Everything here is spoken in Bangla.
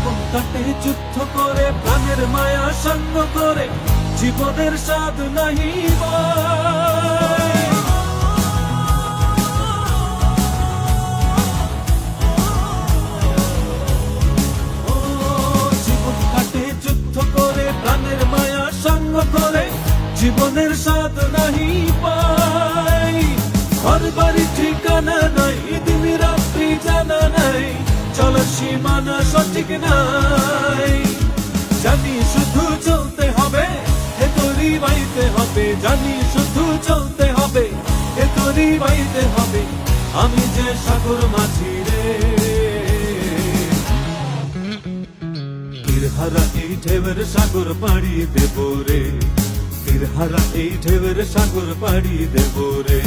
জীবন কাটে যুদ্ধ করে, প্রাণের মায়া সঙ্গ করে, জীবনের স্বাদ নাহি পায়। জীবন কাটে যুদ্ধ করে, প্রাণের মায়া সঙ্গ করে, জীবনের স্বাদ নাহি পাই চলো সীমানা সঠিক নাই। জানি শুধু চলতে হবে এ তরি বাইতে হবে। জানি শুধু চলতে হবে এ তরি বাইতে হবে। আমি যে সাগর মাঝি রে। তীরহারা এই ঢেউের সাগর পাড়ি দেব রে। তীরহারা এই ঢেউের সাগর পাড়ি দেব রে।